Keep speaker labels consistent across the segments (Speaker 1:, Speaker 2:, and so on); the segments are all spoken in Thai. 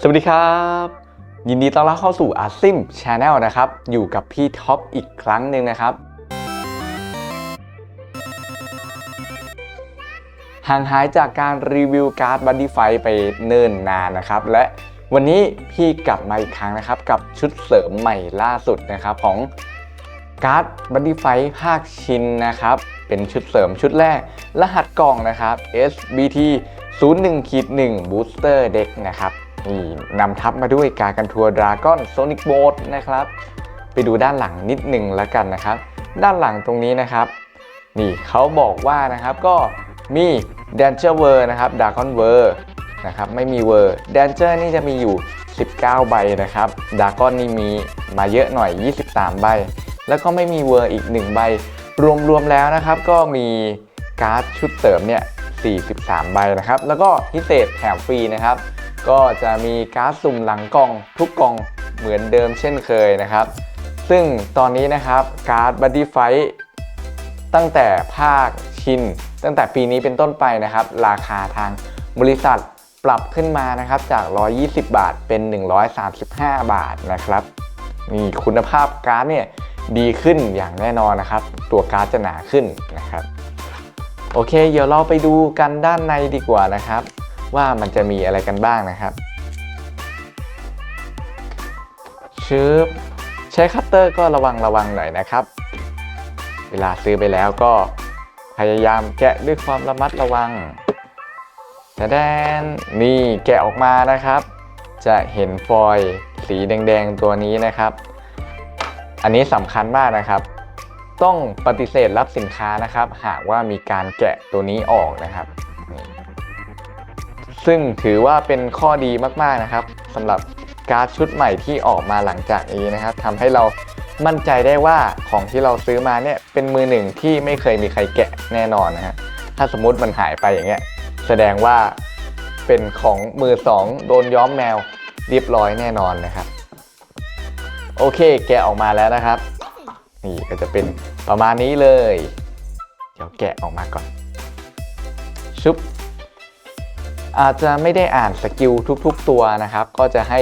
Speaker 1: สวัสดีครับ ยินดีต้อนรับเข้าสู่อาซิมชาแนลนะครับ อยู่กับพี่ท็อปอีกครั้งหนึ่งนะครับ ห่างหายจากการรีวิวการ์ดบั d ดี้ไฟไปเนิ่นนานนะครับ และวันนี้พี่กลับมาอีกครั้งนะครับ กับชุดเสริมใหม่ล่าสุดนะครับของการ์ดบั d ดี้ไฟภาคชินนะครับ เป็นชุดเสริมชุดแรก รหัสกล่องนะครับ SBT 01ขีด1 Booster Deck นะครับ นี่นำทับมาด้วยการกันทัวร์ดราก้อนโซนิกโบดนะครับ ไปดูด้านหลังนิดหนึ่งแล้วกันนะครับ ด้านหลังตรงนี้นะครับ นี่เขาบอกว่านะครับก็มี d a n g e r w o r นะครับ d a r k o n w o r นะครับไม่มี w o r d a n g e r นี่จะมีอยู่ 19 ใบนะครับ d a r k o n นี่มีมาเยอะหน่อย 23 ใบ แล้วก็ไม่มี w o r อีก 1 ใบ รวมๆแล้วนะครับ ก็มีการ์ดชุดเสริมเนี่ย43 ใบนะครับ แล้วก็พิเศษแถมฟรีนะครับ ก็จะมีการ์ดสุ่มหลังกล่องทุกกล่องเหมือนเดิมเช่นเคยนะครับ ซึ่งตอนนี้นะครับการ์ดบัดดี้ไฟตั้งแต่ภาคชิน ตั้งแต่ปีนี้เป็นต้นไปนะครับ ราคาทางบริษัทปรับขึ้นมานะครับจาก 120 บาทเป็น 135 บาทนะครับนี่คุณภาพการ์ดเนี่ยดีขึ้นอย่างแน่นอนนะครับ ตัวการ์ดจะหนาขึ้นนะครับ โอเค เดี๋ยวเราไปดูกันด้านในดีกว่านะครับ ว่ามันจะมีอะไรกันบ้างนะครับชึบใช้คัตเตอร์ก็ระวังระวังหน่อยนะครับ เวลาซื้อไปแล้วก็พยายามแกะด้วยความระมัดระวังแต่แดนนี่แกะออกมานะครับ จะเห็นฟอยล์สีแดงๆตัวนี้นะครับ อันนี้สำคัญมากนะครับ ต้องปฏิเสธรับสินค้านะครับ หากว่ามีการแกะตัวนี้ออกนะครับ ซึ่งถือว่าเป็นข้อดีมากๆนะครับสำหรับการ์ดชุดใหม่ที่ออกมาหลังจากนี้นะครับทำให้เรามั่นใจได้ว่าของที่เราซื้อมาเนี่ยเป็นมือหนึ่งที่ไม่เคยมีใครแกะแน่นอนนะฮะถ้าสมมติมันหายไปอย่างเงี้ยแสดงว่าเป็นของมือสองโดนย้อมแมวเรียบร้อยแน่นอนนะครับ โอเคแกะออกมาแล้วนะครับ นี่ก็จะเป็นประมาณนี้เลย เดี๋ยวแกะออกมาก่อนชุบ อาจจะไม่ได้อ่านสกิลทุกๆ ตัวนะครับ ก็จะให้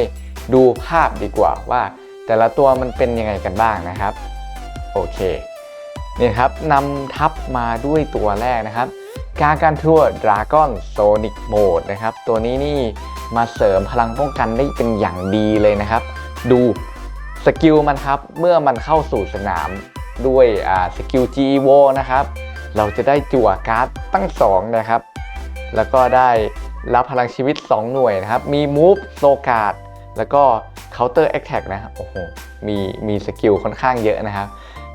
Speaker 1: ดูภาพดีกว่าว่า แต่ละตัวมันเป็นยังไงกันบ้างนะครับ โอเคนี่ครับนำทับมาด้วยตัวแรกนะครับ การการทัวร์ดราก้อนโซนิกโหมดนะครับ ตัวนี้นี่มาเสริมพลังป้องกันได้เป็นอย่างดีเลยนะครับ ดูสกิลมันครับเมื่อมันเข้าสู่สนามด้วยสกิล GEVO นะครับ เราจะได้จั่วการ์ดตั้ง 2 นะครับ แล้วก็ได้ รับพลังชีวิต 2 หน่วยนะครับ มี Move โซกาดแล้วก็ Counter Attack นะครับโอ้โหมีมีสกิลค่อนข้างเยอะนะครับ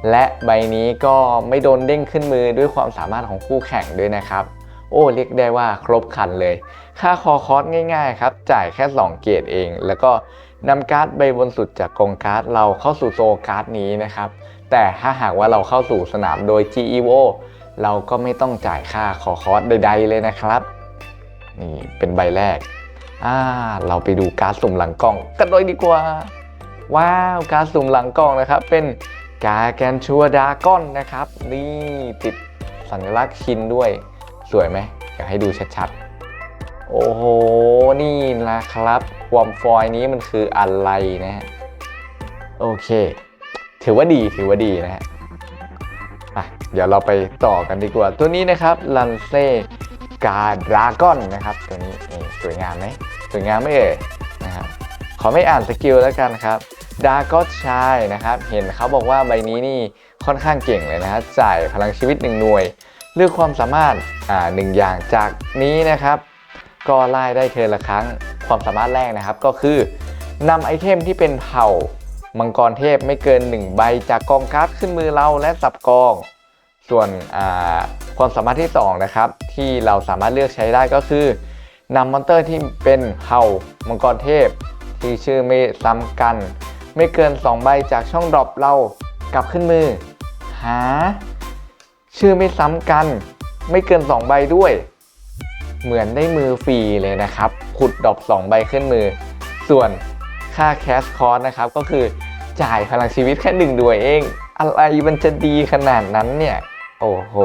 Speaker 1: และใบนี้ก็ไม่โดนเด้งขึ้นมือด้วยความสามารถของคู่แข่งด้วยนะครับ โอ้เรียกได้ว่าครบคันเลย ค่าคอคอสง่ายๆครับ จ่ายแค่ 2 เกตเอง แล้วก็นำการ์ดใบบนสุดจากกองการ์ดเราเข้าสู่โซการ์ดนี้นะครับ แต่ถ้าหากว่าเราเข้าสู่สนามโดย GEO เราก็ไม่ต้องจ่ายค่าคอคอสใดๆเลยนะครับ นี่เป็นใบแรกอ่าเราไปดูการ์ดสุ่มหลังกล่องกันเลยดีกว่า ว้าวการ์ดสุ่มหลังกล่องนะครับ เป็นกาแกนชัวดากอนนะครับ นี่ติดสัญลักษณ์ชินด้วย สวยไหมอยากให้ดูชัดๆ โอ้โห นี่นะครับ ความฟอยล์นี้มันคืออะไรนะฮะโอเค ถือว่าดีถือว่าดีนะฮะอะเดี๋ยวเราไปต่อกันดีกว่า ตัวนี้นะครับลันเซ่ กาดราก้อนนะครับ ตัวนี้นี่สวยงามไหมสวยงามไหมเอ่ยนะครับขอไม่อ่านสกิลแล้วกันครับดาก็ชายนะครับ เห็นเขาบอกว่าใบนี้นี่ค่อนข้างเก่งเลยนะครับจ่ายพลังชีวิต1หน่วย เลือกความสามารถอ่าหนึ่งอย่างจากนี้นะครับ ก็ไล่ได้เทิร์นละครั้งความสามารถแรกนะครับ ก็คือนำไอเทมที่เป็นเผ่ามังกรเทพไม่เกิน 1 ใบจากกองการ์ดขึ้นมือเราและสับกอง ส่วนความสามารถที่2นะครับที่เราสามารถเลือกใช้ได้ก็คือนำมอนเตอร์ที่เป็นเผ่ามังกรเทพ ที่ชื่อไม่ซ้ำกัน ไม่เกิน 2 ใบจากช่องดรอปเรากลับขึ้นมือ หา ชื่อไม่ซ้ำกัน ไม่เกิน 2 ใบด้วย เหมือนได้มือฟรีเลยนะครับขุดดรอป2 ใบขึ้นมือ ส่วนค่าแคสคอร์สนะครับก็คือจ่ายพลังชีวิตแค่หนึ่งดวยเอง อะไรมันจะดีขนาดนั้นเนี่ย โอ้โห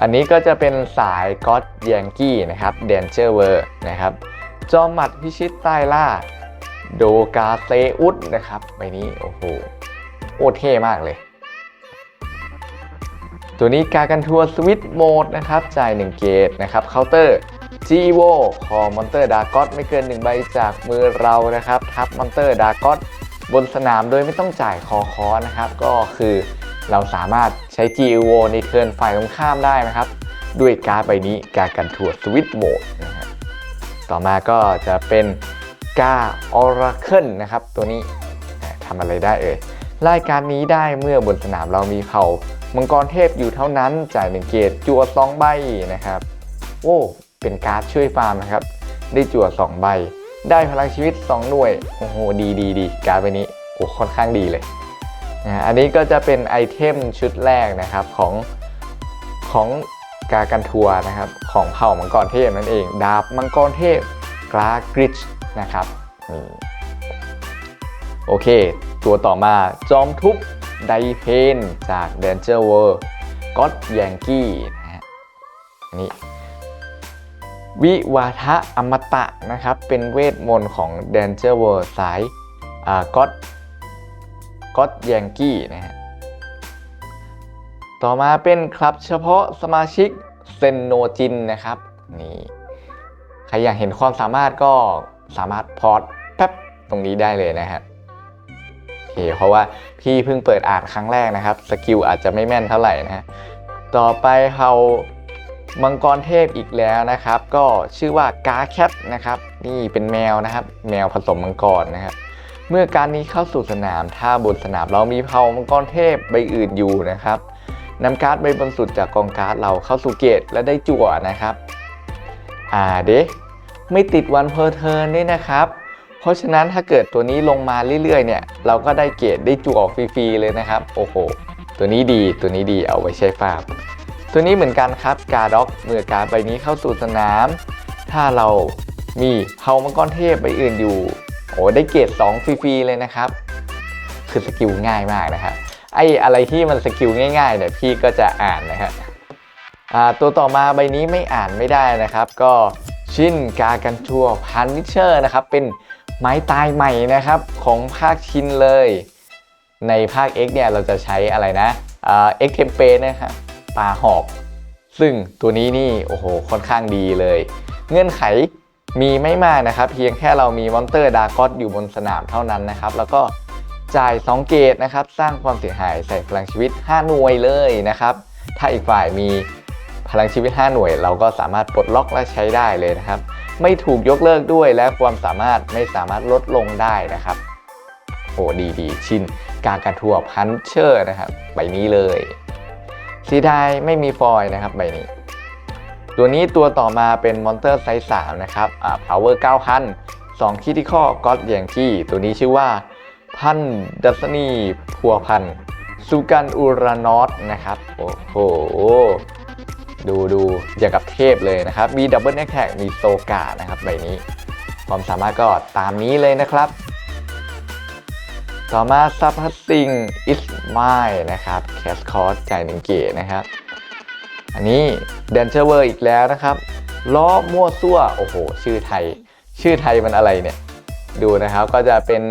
Speaker 1: อันนี้ก็จะเป็นสายก็ d ด a ยงกี้นะครับ d a n g e r w o r นะครับ จอมหมัดพิชิตใต้ล่า โดกาเซอุสนะครับใบนี้โอ้โห โอเท่มากเลย ตัวนี้การกันทัวร์สวิตโหมดนะครับ จ่าย 1 เกตนะครับเคาน์เตอร์จีโวคอมอนเตอร์ดากอ t ไม่เกิน 1 ใบจากมือเรานะครับ ทับมอนเตอร์ดากอ t บนสนามโดยไม่ต้องจ่ายคอคอนะครับ ก็คือ เราสามารถใช้ g ีโวในเทิร์นฝ่ายตรงข้ามได้นะครับ ด้วยการ์ดใบนี้การกันทัวร์สวิตโหมดนะครับต่อมาก็จะเป็นกาออราเคิลนะครับ ตัวนี้ทำอะไรได้เอ่ยรายการนี้ได้เมื่อบนสนามเรามีเผ่ามังกรเทพอยู่เท่านั้นจ่ายหนึ่งเกตจั่วสองใบนะครับ โอ้เป็นการ์ดช่วยฟาร์มนะครับ ได้จั่ว2ใบ ได้พลังชีวิต 2 หน่วย โอ้โห ดีดีดีการ์ดใบนี้โอ้ค่อนข้างดีเลย นะอันนี้ก็จะเป็นไอเทมชุดแรกนะครับของของกากันทัวร์นะครับของเผ่ามังกรเทพนั่นเอง ดาบมังกรเทพกรากริชนะครับนี่โอเค ตัวต่อมาจอมทุบไดเพนจาก Danger World ก็อดแยงกี้นะฮะอันนี้วิวาทะอมตะนะครับ เป็นเวทมนต์ของ Danger World สายก็อด ก็อดแยงกี้นะฮะต่อมาเป็นคลับเฉพาะสมาชิกเซนโนจินนะครับนี่ใครอยากเห็นความสามารถก็สามารถพอร์ตแป๊บตรงนี้ได้เลยนะฮะโอเคเพราะว่าพี่เพิ่งเปิดอ่านครั้งแรกนะครับสกิลอาจจะไม่แม่นเท่าไหร่นะฮะต่อไปเรามังกรเทพอีกแล้วนะครับ ก็ชื่อว่ากาแคทนะครับ นี่เป็นแมวนะครับ แมวผสมมังกรนะครับ เมื่อการนี้เข้าสู่สนาม ถ้าบนสนามเรามีเผ่ามังกรเทพใบอื่นอยู่นะครับนำการ์ดใบบนสุดจากกองการ์ดเราเข้าสู่เกตและได้จั่วนะครับ อ่าเดะไม่ติดวันเพอร์เทิร์นด้วยนะครับ เพราะฉะนั้นถ้าเกิดตัวนี้ลงมาเรื่อยๆ เนี่ย เราก็ได้เกตได้จั่วฟรีๆเลยนะครับ โอ้โห ตัวนี้ดีตัวนี้ดีเอาไว้ใช้ฟาร์มตัวนี้เหมือนกันครับกาด็อกเมื่อการดใบนี้เข้าสู่สนาม ถ้าเรามีเผ่ามังกรเทพใบอื่นอยู่ โอ้ได้เกรด2ฟรีๆเลยนะครับ คือสกิลง่ายมากนะครับไออะไรที่มันสกิลง่ายๆเนี่ยพี่ก็จะอ่านนะครับตัวต่อมาใบนี้ไม่อ่านไม่ได้นะครับ ก็ชินกากันทัวพันนิเชอร์นะครับเป็นไม้ตายใหม่นะครับของภาคชินเลย ในภาค X เนี่ยเราจะใช้อะไรนะเอ่า X เทมเปนะครับปลาหอก ซึ่งตัวนี้นี่โอ้โหค่อนข้างดีเลย เงื่อนไข มีไม่มากนะครับ เพียงแค่เรามีมอนเตอร์ดากอสอยู่บนสนามเท่านั้นนะครับ แล้วก็จ่าย 2 เกตนะครับ สร้างความเสียหายใส่พลังชีวิต 5 หน่วยเลยนะครับ ถ้าอีกฝ่ายมีพลังชีวิต 5 หน่วย เราก็สามารถปลดล็อกและใช้ได้เลยนะครับ ไม่ถูกยกเลิกด้วยและความสามารถไม่สามารถลดลงได้นะครับโอ้ดีดีชินการการทัวพันเชอร์นะครับ ใบนี้เลยสีดายไม่มีฟอยนะครับใบนี้ ตัวนี้ตัวต่อมาเป็นมอนเตอร์ไซส์3นะครับอ่า power 9,000 2คิติคอก็อดอย่างกี้ตัวนี้ชื่อว่าพันดัสนีพัวพันสุกันอุรานอสนะครับ โอ้โห ดูดูอย่างกับเทพเลยนะครับ มีดับเบิลแอคแท็กมีโซกานะครับใบนี้ ความสามารถก็ตามนี้เลยนะครับ ต่อมาซับฮัตติงอิสไมนะครับ แคสคอร์สจ่ายหนึ่งเกตนะครับ อันนี้เดนเชอร์เวอร์อีกแล้วนะครับล้อมั่วซั่วโอ้โห ชื่อไทย ชื่อไทยมันอะไรเนี่ย ดูนะครับก็จะเป็น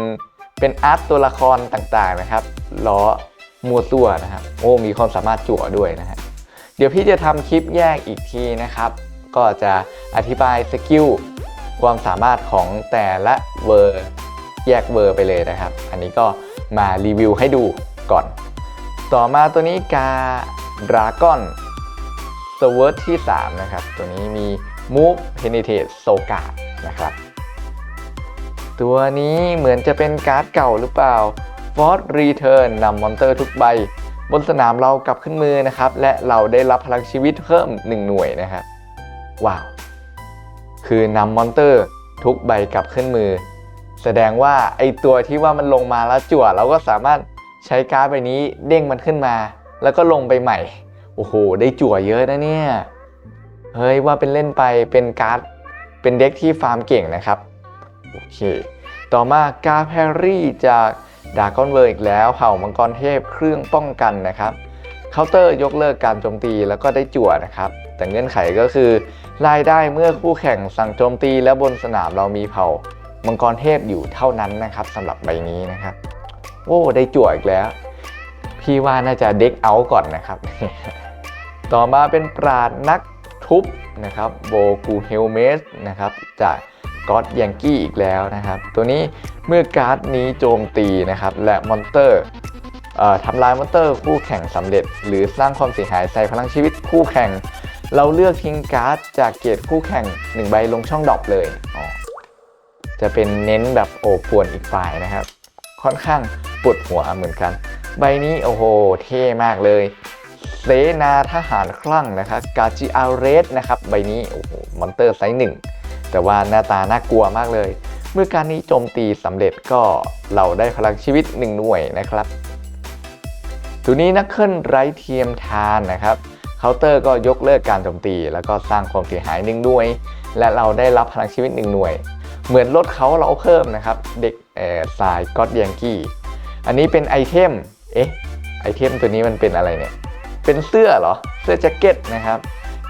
Speaker 1: เป็นอาร์ตตัวละครต่างๆนะครับล้อมัวตัวนะครับโอ้มีความสามารถจั่วด้วยนะฮะเดี๋ยวพี่จะทำคลิปแยกอีกทีนะครับ ก็จะอธิบายสกิลความสามารถของแต่ละเวอร์แยกเวอร์ไปเลยนะครับ อันนี้ก็มารีวิวให้ดูก่อน ต่อมาตัวนี้กาดราก้อน เวิร์ที่ 3 นะครับ ตัวนี้มี Move Penetrate s o g a นะครับ ตัวนี้เหมือนจะเป็นการ์ดเก่าหรือเปล่า Force Return นำมอนเตอร์ทุกใบ บนสนามเรากลับขึ้นมือนะครับ และเราได้รับพลังชีวิตเพิ่ม 1 หน่วยนะครับ ว้าว คือนำมอนเตอร์ทุกใบกลับขึ้นมือ แสดงว่าไอตัวที่ว่ามันลงมาแล้วจั่วเราก็สามารถใช้การ์ดใบนี้เด้งมันขึ้นมา แล้วก็ลงไปใหม่ โอ้โห ได้จั่วเยอะนะเนี่ย เฮ้ยว่าเป็นเล่นไปเป็นการ์ด เป็นเด็กที่ฟาร์มเก่งนะครับ โอเค ต่อมากาแพรรี่จากดากอนเวอร์อีกแล้วเผ่ามังกรเทพเครื่องป้องกันนะครับเคาน์เตอร์ยกเลิกการโจมตีแล้วก็ได้จั่วนะครับ แต่เงื่อนไขก็คือรายได้เมื่อคู่แข่งสั่งโจมตีและบนสนามเรามีเผ่ามังกรเทพอยู่เท่านั้นนะครับสำหรับใบนี้นะครับโอ้ได้จั่วอีกแล้ว พี่ว่าน่าจะเด็กเอาก่อนนะครับ ต่อมาเป็นปราดนักทุบนะครับโบกูเฮลเมสนะครับจากก็อดยังกี้อีกแล้วนะครับ ตัวนี้เมื่อการ์ดนี้โจมตีนะครับ และมอนเตอร์ทำลายมอนเตอร์คู่แข่งสำเร็จ หรือสร้างความเสียหายใส่พลังชีวิตคู่แข่ง เราเลือกทิ้งการ์ดจากเกียรดคู่แข่ง1ใบลงช่องดรอปเลย จะเป็นเน้นแบบโอบป่วนอีกฝ่ายนะครับ ค่อนข้างปวดหัวเหมือนกัน ใบนี้โอ้โห เท่มากเลย เสนาทหารคลั่งนะครับกาจิอาเรสนะครับใบนี้โอ้โหมอนเตอร์ไซส์หนึ่งแต่ว่าหน้าตาน่ากลัวมากเลย เมื่อการนี้โจมตีสำเร็จก็เราได้พลังชีวิต 1 หน่วยนะครับตัวนี้นักเคลื่อนไร้เทียมทานนะครับเคาน์เตอร์ก็ยกเลิกการโจมตี แล้วก็สร้างความเสียหาย1หน่วย และเราได้รับพลังชีวิต1หน่วย เหมือนลดเขาเราเพิ่มนะครับ เด็กสายก็อดยังกี้อันนี้เป็นไอเทมเอ๊ะไอเทมตัวนี้มันเป็นอะไรเนี่ย เป็นเสื้อเหรอ เสื้อแจ็คเก็ตนะครับ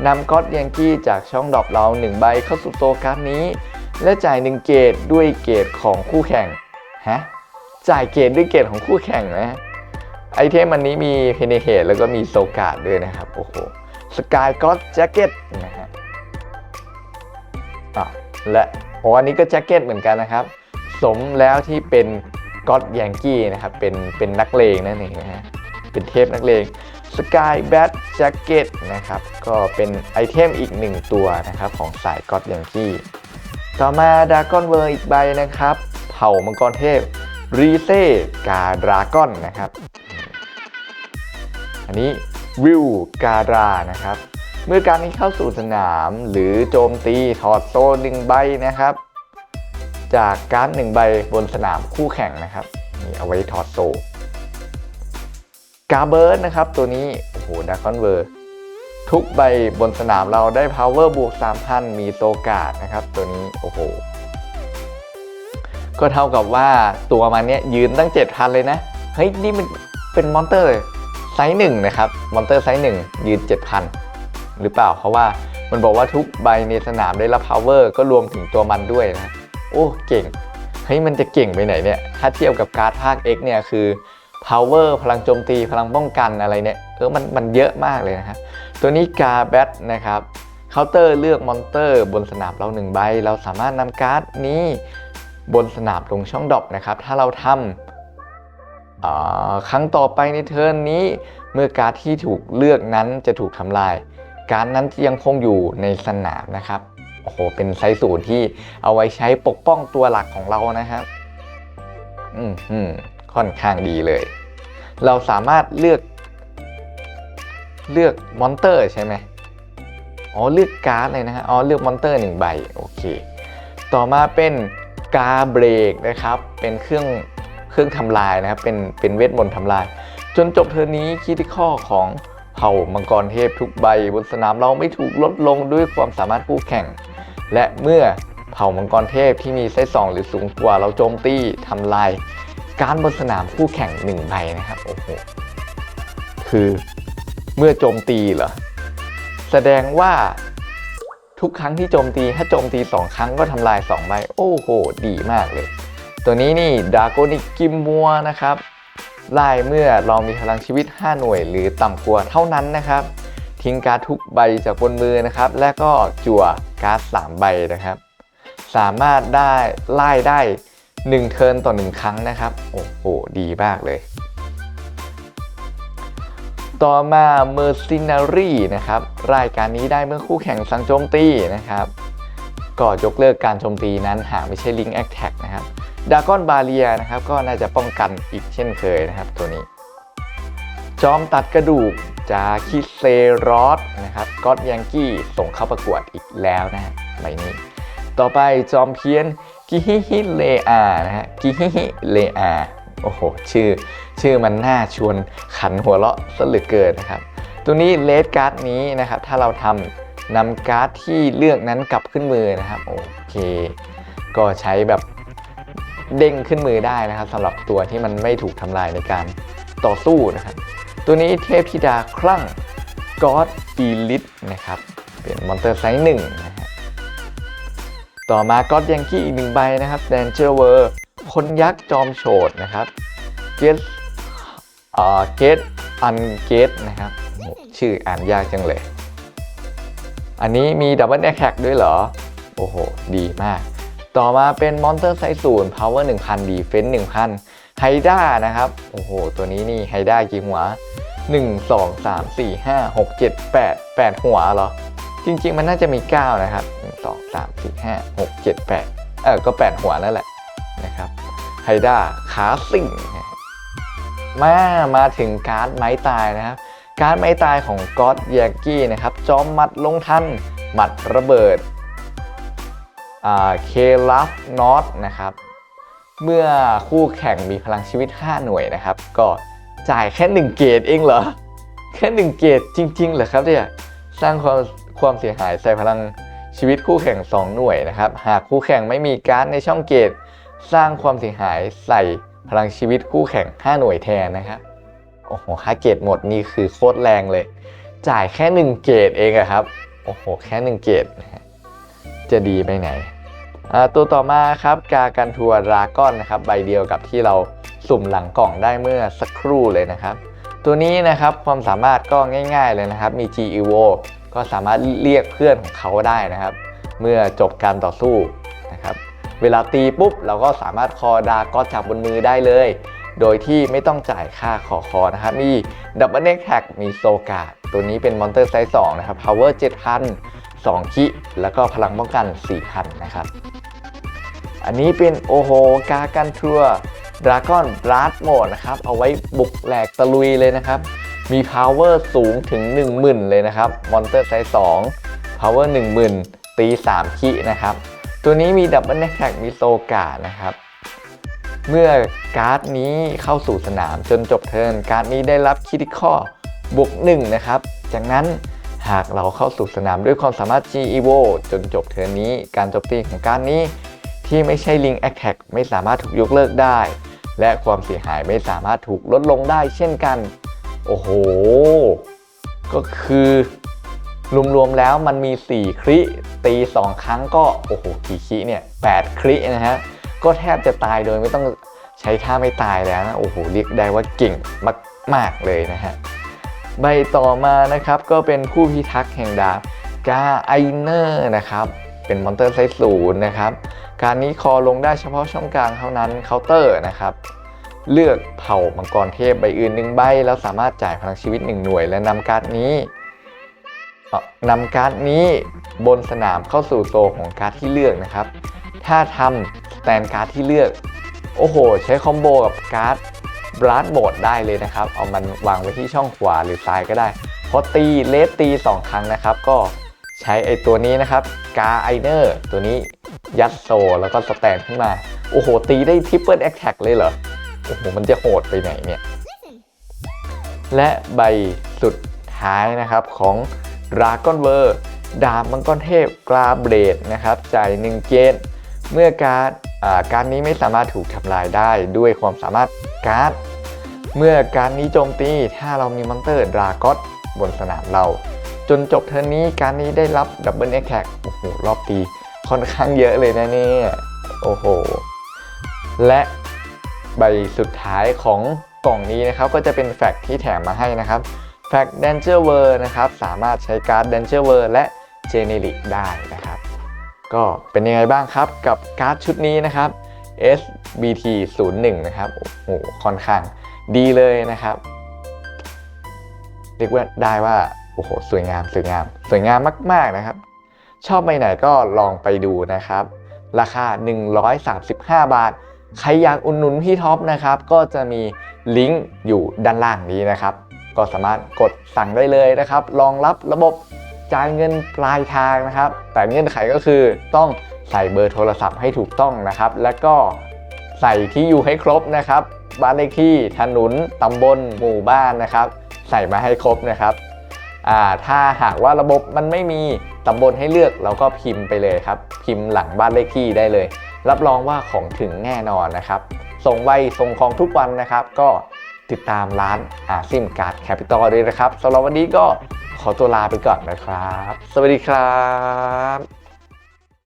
Speaker 1: นำก็อดยังกี้จากช่องดรอปเรา1ใบเข้าสู่โซการ์ดนี้ และจ่าย 1 เกรดด้วยเกรดของคู่แข่งฮะจ่ายเกรดด้วยเกรดของคู่แข่งนะไอเทมอันนี้มีเพเนเ e แล้วก็มีโซการ์ดด้วยนะครับ โอ้โหสกายก็อดแจ็คเก็ตนะฮะอะและโอ้อันนี้ก็แจ็คเก็ตเหมือนกันนะครับ สมแล้วที่เป็นก็อดยังกี้นะครับ เป็นเป็นนักเลงนั่นเองนะฮะเป็นเทพนักเลง สกายแบทแจ็คเก็ตนะครับ ก็เป็นไอเทมอีกหนึ่งตัวนะครับ ของสายก็อดยังกี้ต่อมาดากอนเวอร์อีกใบนะครับ เผ่ามังกรเทพรีเซกาดราก้อนนะครับ อันนี้วิวการานะครับ เมื่อการนี้เข้าสู่สนามหรือโจมตีถอดโซ่หนึ่งใบนะครับ จากการ์ดหนึ่งใบบนสนามคู่แข่งนะครับนี่เอาไว้ถอดโซ่ กาเบิร์ดนะครับ ตัวนี้ โอ้โหดากอนเวอร์ทุกใบบนสนามเราได้ power บวก 3,000 มีโซกาดนะครับ ตัวนี้โอ้โห ก็เท่ากับว่าตัวมันเนี้ยยืนตั้ง 7,000 เลยนะ เฮ้ย นี่มันเป็นมอนเตอร์ไซส์หนึ่งนะครับ มอนเตอร์ไซส์หนึ่งยืน 7,000 หรือเปล่า เพราะว่ามันบอกว่าทุกใบในสนามได้รับ power ก็รวมถึงตัวมันด้วยนะ โอ้ เก่ง เฮ้ย มันจะเก่งไปไหนเนี่ย ถ้าเทียบกับการ์ดภาค X เนี่ยคือ power พลังโจมตีพลังป้องกันอะไรเนี่ยเออมันมันเยอะมากเลยนะครับตัวนี้กาแบทนะครับเคาน์เตอร์เลือกมอนเตอร์บนสนามเราหนึ่งใบ เราสามารถนำการ์ดนี้บนสนามลงช่องดรอปนะครับ ถ้าเราทำครั้งต่อไปในเทิร์นนี้ เมื่อการ์ดที่ถูกเลือกนั้นจะถูกทำลาย การ์ดนั้นยังคงอยู่ในสนามนะครับโอ้โหเป็นไซส์ศูนย์ที่เอาไว้ใช้ปกป้องตัวหลักของเรานะครับ อืมอืม ค่อนข้างดีเลย เราสามารถเลือก เลือกมอนเตอร์ใช่ไหมอ๋อเลือกการ์ดเลยนะฮะอ๋อเลือกมอนเตอร์หนึ่งใบโอเค ต่อมาเป็นกาเบรกนะครับ เป็นเครื่องเครื่องทำลายนะครับ เป็นเป็นเวทมนต์ทำลาย จนจบเทอร์นี้คิติข้อของเผ่ามังกรเทพทุกใบบนสนามเราไม่ถูกลดลงด้วยความสามารถคู่แข่ง และเมื่อเผ่ามังกรเทพที่มีไซส์สองหรือสูงกว่าเราโจมตีทำลาย การบนสนามคู่แข่งหนึ่งใบนะครับโอ้โหคือเมื่อโจมตีเหรอแสดงว่าทุกครั้งที่โจมตีถ้าโจมตี 2 ครั้งก็ทำลาย 2 ใบ โอ้โห ดีมากเลย ตัวนี้นี่ดาโกนิกกิมมัวนะครับไล่เมื่อเรามีพลังชีวิต 5 หน่วย หรือต่ำกว่าเท่านั้นนะครับ ทิ้งการ์ดทุกใบจากบนมือนะครับ และก็จั่วการ์ด3ใบนะครับ สามารถได้ไล่ได้ 1 เทิร์นต่อ 1 ครั้งนะครับ โอ้โห ดีมากเลย ต่อมา Mercenary นะครับ รายการนี้ได้เมื่อคู่แข่งสังโจมตีนะครับก็ยกเลิกการโจมตีนั้นหากไม่ใช่ Link Attack นะครับดากอนบาเลียนะครับ ก็น่าจะป้องกันอีกเช่นเคยนะครับ ตัวนี้ จอมตัดกระดูกจาคิเซรอสนะครับก็อดยังกี้ส่งเข้าประกวดอีกแล้วนะใบนี้ ต่อไปจอมเพี้ยน กิฮิฮิเลอานะฮะกิฮิฮิเลอาโอ้โหชื่อชื่อมันน่าชวนขันหัวเราะซะเหลือเกินนะครับ ตัวนี้เลดการ์ดนี้นะครับ ถ้าเราทำนำการ์ดที่เลือกนั้นกลับขึ้นมือนะครับโอเค ก็ใช้แบบเด้งขึ้นมือได้นะครับสำหรับตัวที่มันไม่ถูกทำลายในการต่อสู้นะครับ ตัวนี้เทพธิดาคลั่งกอดอีลิทนะครับ เป็นมอนเตอร์ไซส์หนึ่งนะ ต่อมาก็อดยังกี้อีกหนึ่งใบนะครับแดนเจอร์เวอร์คนยักษ์จอมโฉดนะครับเกตอ่าเกตอันเกตนะครับชื่ออ่านยากจังเลย อันนี้มีดับเบิลแอคแท็กด้วยเหรอ โอ้โห ดีมาก ต่อมาเป็นมอนเตอร์ไซส์ศูนย์ power 1000 defense 1000ไฮด้านะครับ โอ้โห ตัวนี้นี่ไฮด้ากี่หัว1 2 3 4 5 6 7 8 8หัวเหรอ จริง ๆ มันน่าจะมี 9 นะครับ 1 2 3 4 5 6 7 8 เออก็ 8 หัวนั่นแหละนะครับไฮด้าขาสิงมามาถึงการ์ดไม้ตายนะครับ การ์ดไม้ตายของก็อดยากี้นะครับจอมมัดลงทันหมัดระเบิดเคลัฟนอตนะครับ เมื่อคู่แข่งมีพลังชีวิต 5 หน่วยนะครับ ก็จ่ายแค่ 1 เกตเองเหรอ แค่ 1 เกตจริง ๆ เหรอครับเนี่ยสร้างความ ความเสียหายใส่พลังชีวิตคู่แข่ง 2 หน่วยนะครับ หากคู่แข่งไม่มีการ์ดในช่องเกต สร้างความเสียหายใส่พลังชีวิตคู่แข่ง 5 หน่วยแทนนะครับ โอ้โหค่าเกตหมดนี่คือโคตรแรงเลย จ่ายแค่ 1 เกตเองอะครับ โอ้โห แค่ 1 เกตจะดีไปไหน ตัวต่อมาครับ กากันทัวราก้อนนะครับ ใบเดียวกับที่เราสุ่มหลังกล่องได้เมื่อสักครู่เลยนะครับ ตัวนี้นะครับความสามารถก็ง่าย ๆเลยนะครับ มี G Evo ก็สามารถเรียกเพื่อนของเขาได้นะครับ เมื่อจบการต่อสู้นะครับเวลาตีปุ๊บ เราก็สามารถคอดาก้อนจากบนมือได้เลย โดยที่ไม่ต้องจ่ายค่าขอคอนะครับมีดับเบิลเน็กแท็กมีโซกาตัวนี้เป็นมอนเตอร์ไซส์2นะครับ power 7,000 2คิแล้วก็พลังป้องกัน 4,000 นะครับ อันนี้เป็นโอโหกากันทัวดราก้อนบลัดโหมดนะครับ เอาไว้บุกแหลกตะลุยเลยนะครับ มี power สูงถึง 10,000 เลยนะครับ มอนเตอร์ไซส์ 2 power 10,000 ตี 3 คินะครับ ตัวนี้มีดับเบิลเน็กแท็กมีโซกานะครับ เมื่อการ์ดนี้เข้าสู่สนามจนจบเทิร์นการ์ดนี้ได้รับคิติคอบวก1นะครับ จากนั้นหากเราเข้าสู่สนามด้วยความสามารถ G Evo จนจบเทิร์นนี้ การโจมตีของการ์ดนี้ ที่ไม่ใช่ Link Attack ไม่สามารถถูกยกเลิกได้ และความเสียหายไม่สามารถถูกลดลงได้เช่นกัน โอ้โห ก็คือรวมๆแล้วมันมี 4 คริตี 2 ครั้งก็ โอ้โหกี่คริเนี่ย8ครินะฮะ ก็แทบจะตายโดยไม่ต้องใช้ท่าไม่ตายแล้วนะ โอ้โห เรียกได้ว่าเก่งมาก ๆ เลยนะฮะ ใบต่อมานะครับก็เป็นผู้พิทักษ์แห่งดาบกาไอเนอร์นะครับ เป็นมอนเตอร์ไซส์ศูนย์นะครับ การนี้คอลงได้เฉพาะช่องกลางเท่านั้นเคาน์เตอร์นะครับ เลือกเผ่ามังกรเทพใบอื่นหนึ่งใบ แล้วสามารถจ่ายพลังชีวิต1หน่วย และนำการ์ดนี้นำการ์ดนี้บนสนามเข้าสู่โซของการ์ดที่เลือกนะครับ ถ้าทำแตนการ์ดที่เลือก โอ้โห ใช้คอมโบกับการ์ดบลัดโหมดได้เลยนะครับ เอามันวางไว้ที่ช่องขวาหรือซ้ายก็ได้พอตีเลสตี 2 ครั้งนะครับ ก็ใช้ไอตัวนี้นะครับกาไอเนอร์ตัวนี้ยัดโซแล้วก็สแตนขึ้นมา โอ้โห ตีได้ทริปเปิลแอคแท็กเลยเหรอ โอ้โหมันจะโหดไปไหนเนี่ย และใบสุดท้ายนะครับของดราก้อนเวอร์ดาบมังกรเทพกราเบรดนะครับจ่าย1เกตเมื่อการ์ดอ่าการดนี้ไม่สามารถถูกทำลายได้ด้วยความสามารถการ์ด เมื่อการนี้โจมตีถ้าเรามีมอนเตอร์ดราก้อนบนสนามเรา จนจบเทิร์นนี้การนี้ได้รับดับเบิลแอคแท็กโอ้โหรอบตีค่อนข้างเยอะเลยนะเนี่ย โอ้โห และ ใบสุดท้ายของกล่องนี้นะครับก็จะเป็นแฟกที่แถมมาให้นะครับแฟก Danger w o r นะครับสามารถใช้การ์ด Danger w o r และ Generic ได้นะครับ ก็เป็นยังไงบ้างครับกับการ์ดชุดนี้นะครับ SBT 01นะครับโอ้โหค่อนข้างดีเลยนะครับ เรียกว่าได้ว่าโอ้โหสวยงามสวยงาม สวยงามมาก ๆนะครับ ชอบใบไหนก็ลองไปดูนะครับ ราคา 135 บาท ใครอยากอุดหนุนพี่ท็อปนะครับ ก็จะมีลิงก์อยู่ด้านล่างนี้นะครับ ก็สามารถกดสั่งได้เลยนะครับ รองรับระบบจ่ายเงินปลายทางนะครับ แต่เงื่อนไขก็คือต้องใส่เบอร์โทรศัพท์ให้ถูกต้องนะครับ แล้วก็ใส่ที่อยู่ให้ครบนะครับ บ้านเลขที่ถนนตำบลหมู่บ้านนะครับ ใส่มาให้ครบนะครับถ้าหากว่าระบบมันไม่มีตำบลให้เลือกเราก็พิมพ์ไปเลยครับ พิมพ์หลังบ้านเลขที่ได้เลย รับรองว่าของถึงแน่นอนนะครับ ส่งไวส่งของทุกวันนะครับ ก็ติดตามร้านอาซิมการ์ดแคปิตอลด้วยนะครับสำหรับวันนี้ก็ขขอตัวลาไปก่อนนะครับ สวัสดีครับ